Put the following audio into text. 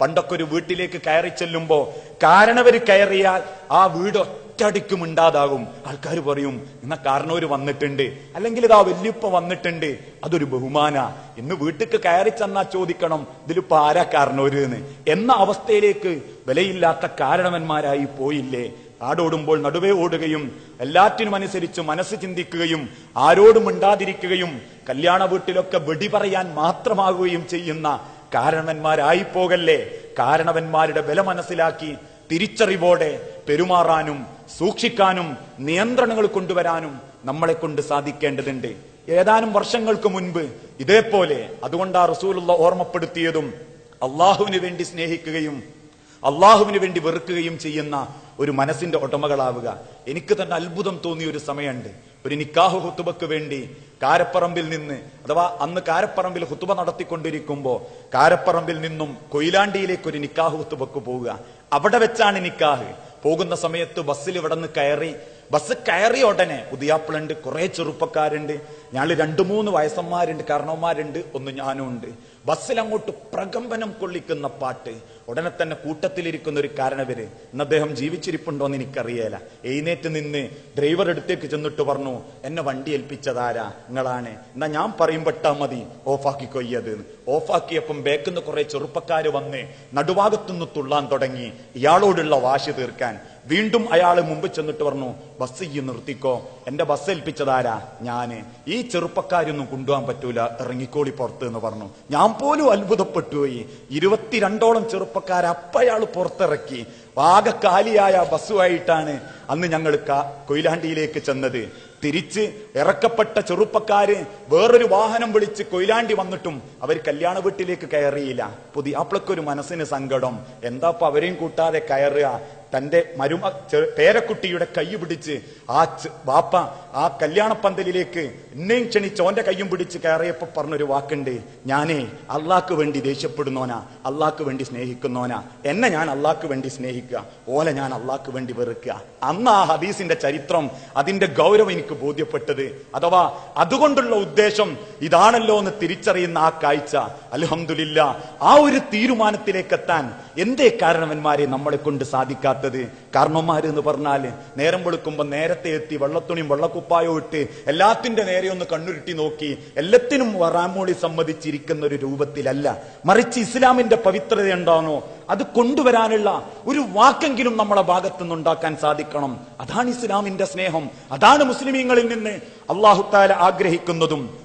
പണ്ടൊക്കെ ഒരു വീട്ടിലേക്ക് കയറി ചെല്ലുമ്പോ കാരണവര് കയറിയാൽ ആ വീട് ഒറ്റടിക്കും ഉണ്ടാതാകും ആൾക്കാർ പറയും ഇന്ന കാരണവര് വന്നിട്ടുണ്ട്. അല്ലെങ്കിൽ ഇതാ വല്യപ്പ വന്നിട്ടുണ്ട്. അതൊരു ബഹുമാന. ഇന്ന് വീട്ടിക്ക് കയറി ചെന്നാ ചോദിക്കണം ഇതിലിപ്പോ ആരാ കാരണവര് എന്ന് എന്ന അവസ്ഥയിലേക്ക് വിലയില്ലാത്ത കാരണവന്മാരായി പോയില്ലേ. ആടോടുമ്പോൾ നടുവേ ഓടുകയും എല്ലാറ്റിനും അനുസരിച്ച് മനസ്സ് ചിന്തിക്കുകയും ആരോടും മിണ്ടാതിരിക്കുകയും കല്യാണ വീട്ടിലൊക്കെ വെടി പറയാൻ മാത്രമാകുകയും ചെയ്യുന്ന കാരണവന്മാരായി പോകല്ലേ കാരണവന്മാരുടെ വില മനസ്സിലാക്കി തിരിച്ചറിവോടെ പെരുമാറാനും സൂക്ഷിക്കാനും നിയന്ത്രണങ്ങൾ കൊണ്ടുവരാനും നമ്മളെ കൊണ്ട് സാധിക്കേണ്ടതുണ്ട്. ഏതാനും വർഷങ്ങൾക്ക് മുൻപ് ഇതേപോലെ അതുകൊണ്ടാ റസൂലുള്ള ഓർമ്മപ്പെടുത്തിയതും അള്ളാഹുവിന് വേണ്ടി സ്നേഹിക്കുകയും അള്ളാഹുവിന് വേണ്ടി വെറുക്കുകയും ചെയ്യുന്ന ഒരു മനസ്സിന്റെ ഉടമകളാവുക. എനിക്ക് തന്നെ അത്ഭുതം തോന്നിയ ഒരു സമയമുണ്ട്. ഒരു നിക്കാഹ് ഹുത്തുബക്ക് വേണ്ടി കാരപ്പറമ്പിൽ നിന്ന് അഥവാ അന്ന് കാരപ്പറമ്പിൽ ഹുത്തുബ നടത്തിക്കൊണ്ടിരിക്കുമ്പോൾ കാരപ്പറമ്പിൽ നിന്നും കൊയിലാണ്ടിയിലേക്ക് ഒരു നിക്കാഹ് ഹുത്തുബക്ക് പോവുക. അവിടെ വെച്ചാണ് നിക്കാഹ്. പോകുന്ന സമയത്ത് ബസ്സിൽ ഇവിടെ നിന്ന് കയറി ബസ് കയറിയ ഉടനെ പുതിയാപ്പിളുണ്ട് കുറെ ചെറുപ്പക്കാരുണ്ട് ഞങ്ങൾ രണ്ടു മൂന്ന് വയസ്സന്മാരുണ്ട് കാരണവന്മാരുണ്ട് ഒന്ന് ഞാനും ഉണ്ട്. ബസ്സിൽ അങ്ങോട്ട് പ്രകമ്പനം കൊള്ളിക്കുന്ന പാട്ട് ഉടനെ തന്നെ കൂട്ടത്തിലിരിക്കുന്ന ഒരു കാരണവര് ഇന്ന് അദ്ദേഹം ജീവിച്ചിരിപ്പുണ്ടോ എന്ന് എനിക്കറിയേല. എഴുന്നേറ്റ് നിന്ന് ഡ്രൈവർ അടുത്തേക്ക് ചെന്നിട്ട് പറഞ്ഞു എന്നെ വണ്ടി ഏൽപ്പിച്ചതാരാ? നിങ്ങളാണ്. എന്നാ ഞാൻ പറയുമ്പെട്ടാ മതി ഓഫാക്കി കൊയ്യത് ഓഫാക്കിയപ്പം ബേക്കുന്ന കുറെ ചെറുപ്പക്കാര് വന്ന് നടുഭാഗത്തുനിന്ന് തുള്ളാൻ തുടങ്ങി. ഇയാളോടുള്ള വാശി തീർക്കാൻ. വീണ്ടും അയാൾ മുമ്പ് ചെന്നിട്ട് പറഞ്ഞു ബസ് ഈ നിർത്തിക്കോ. എന്റെ ബസ് ഏൽപ്പിച്ചതാരാ? ഞാൻ. ഈ ചെറുപ്പക്കാരൊന്നും കൊണ്ടുപോകാൻ പറ്റൂല. ഇറങ്ങിക്കോളി പുറത്ത് എന്ന് പറഞ്ഞു. ഞാൻ പോലും അത്ഭുതപ്പെട്ടു പോയി. ഇരുപത്തിരണ്ടോളം ചെറുപ്പക്കാരെ അപ്പയാൾ പുറത്തിറക്കി. ആകെ കാലിയായ ബസ്സുമായിട്ടാണ് അന്ന് ഞങ്ങൾ കൊയിലാണ്ടിയിലേക്ക് ചെന്നത്. തിരിച്ച് ഇറക്കപ്പെട്ട ചെറുപ്പക്കാര് വേറൊരു വാഹനം വിളിച്ച് കൊയിലാണ്ടി വന്നിട്ടും അവർ കല്യാണ വീട്ടിലേക്ക് കയറിയില്ല. പുതിയ ഒരു മനസ്സിന് സങ്കടം. എന്താപ്പ അവരെയും കൂട്ടാതെ കയറുക? തന്റെ മരുമ പേരക്കുട്ടിയുടെ കൈ പിടിച്ച് ആ വാപ്പ ആ കല്യാണ പന്തലിലേക്ക് എന്നെയും ക്ഷണിച്ച് ഓന്റെ കയ്യും പിടിച്ച് കയറിയപ്പോ പറഞ്ഞൊരു വാക്കുണ്ട്. ഞാനേ അള്ളാക്ക് വേണ്ടി ദേഷ്യപ്പെടുന്നോനാ അള്ളാക്ക് വേണ്ടി സ്നേഹിക്കുന്നോനാ. എന്നെ ഞാൻ അള്ളാക്ക് വേണ്ടി സ്നേഹിക്കുക ഓലെ ഞാൻ അള്ളാക്ക് വേണ്ടി വെറുക്കുക. അന്ന് ആ ഹദീസിന്റെ ചരിത്രം അതിന്റെ ഗൗരവം എനിക്ക് ബോധ്യപ്പെട്ടത്. അഥവാ അതുകൊണ്ടുള്ള ഉദ്ദേശം ഇതാണല്ലോ എന്ന് തിരിച്ചറിയുന്ന ആ കാഴ്ച. അലഹമില്ല ആ ഒരു തീരുമാനത്തിലേക്ക് എത്താൻ എന്തേ കാരണവന്മാരെ നമ്മളെ കൊണ്ട് സാധിക്കാത്തത് കാരണവന്മാര് എന്ന് പറഞ്ഞാൽ നേരം വെളുക്കുമ്പോ നേരത്തെ എത്തി വെള്ളത്തുണിയും വെള്ളക്കുപ്പായോ ഇട്ട് എല്ലാത്തിന്റെ നേരെ ഒന്ന് കണ്ണുരുട്ടി നോക്കി എല്ലാത്തിനും വറാമോളി സമ്മതിച്ചിരിക്കുന്ന ഒരു രൂപത്തിലല്ല. മറിച്ച് ഇസ്ലാമിന്റെ പവിത്രത ഉണ്ടാണോ അത് കൊണ്ടുവരാനുള്ള ഒരു വാക്കെങ്കിലും നമ്മളെ ഭാഗത്തുനിന്ന് ഉണ്ടാക്കാൻ സാധിക്കണം. അതാണ് ഇസ്ലാമിന്റെ സ്നേഹം. അതാണ് മുസ്ലിമീങ്ങളിൽ നിന്ന് അള്ളാഹുത്താല ആഗ്രഹിക്കുന്നതും.